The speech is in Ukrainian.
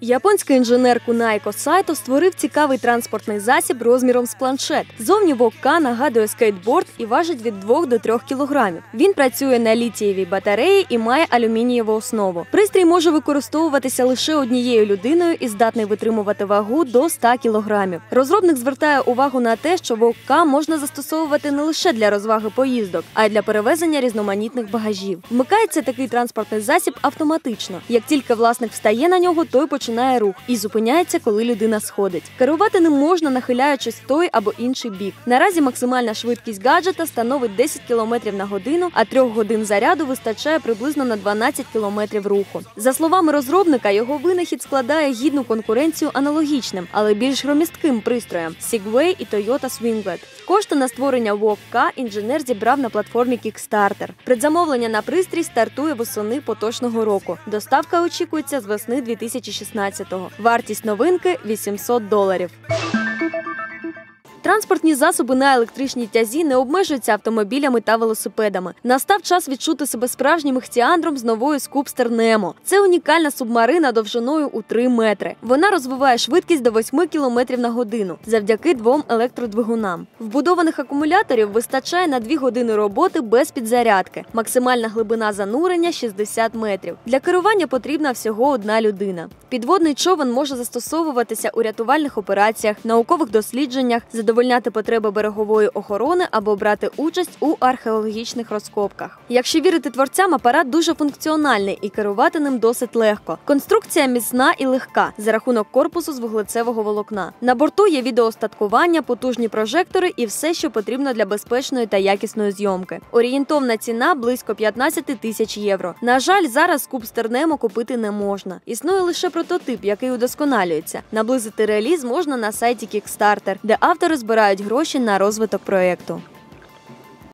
Японський інженер Кунайко Сайто створив цікавий транспортний засіб розміром з планшет. Зовні Вокка нагадує скейтборд і важить від 2 до 3 кілограмів. Він працює на літієвій батареї і має алюмінієву основу. Пристрій може використовуватися лише однією людиною і здатний витримувати вагу до 100 кілограмів. Розробник звертає увагу на те, що Вокка можна застосовувати не лише для розваги поїздок, а й для перевезення різноманітних багажів. Вмикається такий транспортний засіб автоматично. Як тільки власник встає на нього, той починає рух і зупиняється, коли людина сходить. Керувати ним можна, нахиляючись той або інший бік. Наразі максимальна швидкість гаджета становить 10 км на годину, а трьох годин заряду вистачає приблизно на 12 км руху. За словами розробника, його винахід складає гідну конкуренцію аналогічним, але більш громістким пристроям Segway і Toyota Swinglet. Кошти на створення Walk-K інженер зібрав на платформі Kickstarter. Предзамовлення на пристрій стартує восени поточного року. Доставка очікується з весни 2016-го. Вартість новинки 800 доларів. Транспортні засоби на електричній тязі не обмежуються автомобілями та велосипедами. Настав час відчути себе справжнім іхтіандром з новою Скупстер Немо. Це унікальна субмарина довжиною у 3 метри. Вона розвиває швидкість до 8 км на годину завдяки двом електродвигунам. Вбудованих акумуляторів вистачає на 2 години роботи без підзарядки. Максимальна глибина занурення 60 метрів. Для керування потрібна всього одна людина. Підводний човен може застосовуватися у рятувальних операціях, наукових дослідженнях, задовольняти потреби берегової охорони або брати участь у археологічних розкопках. Якщо вірити творцям, апарат дуже функціональний і керувати ним досить легко. Конструкція міцна і легка за рахунок корпусу з вуглецевого волокна. На борту є відеостаткування, потужні прожектори і все, що потрібно для безпечної та якісної зйомки. Орієнтовна ціна близько 15 тисяч євро. На жаль, зараз куб Стернемо купити не можна. Існує лише прототип, який удосконалюється. Наблизити реалізм можна на сайті Kickstarter, де автори збирають гроші на розвиток проєкту.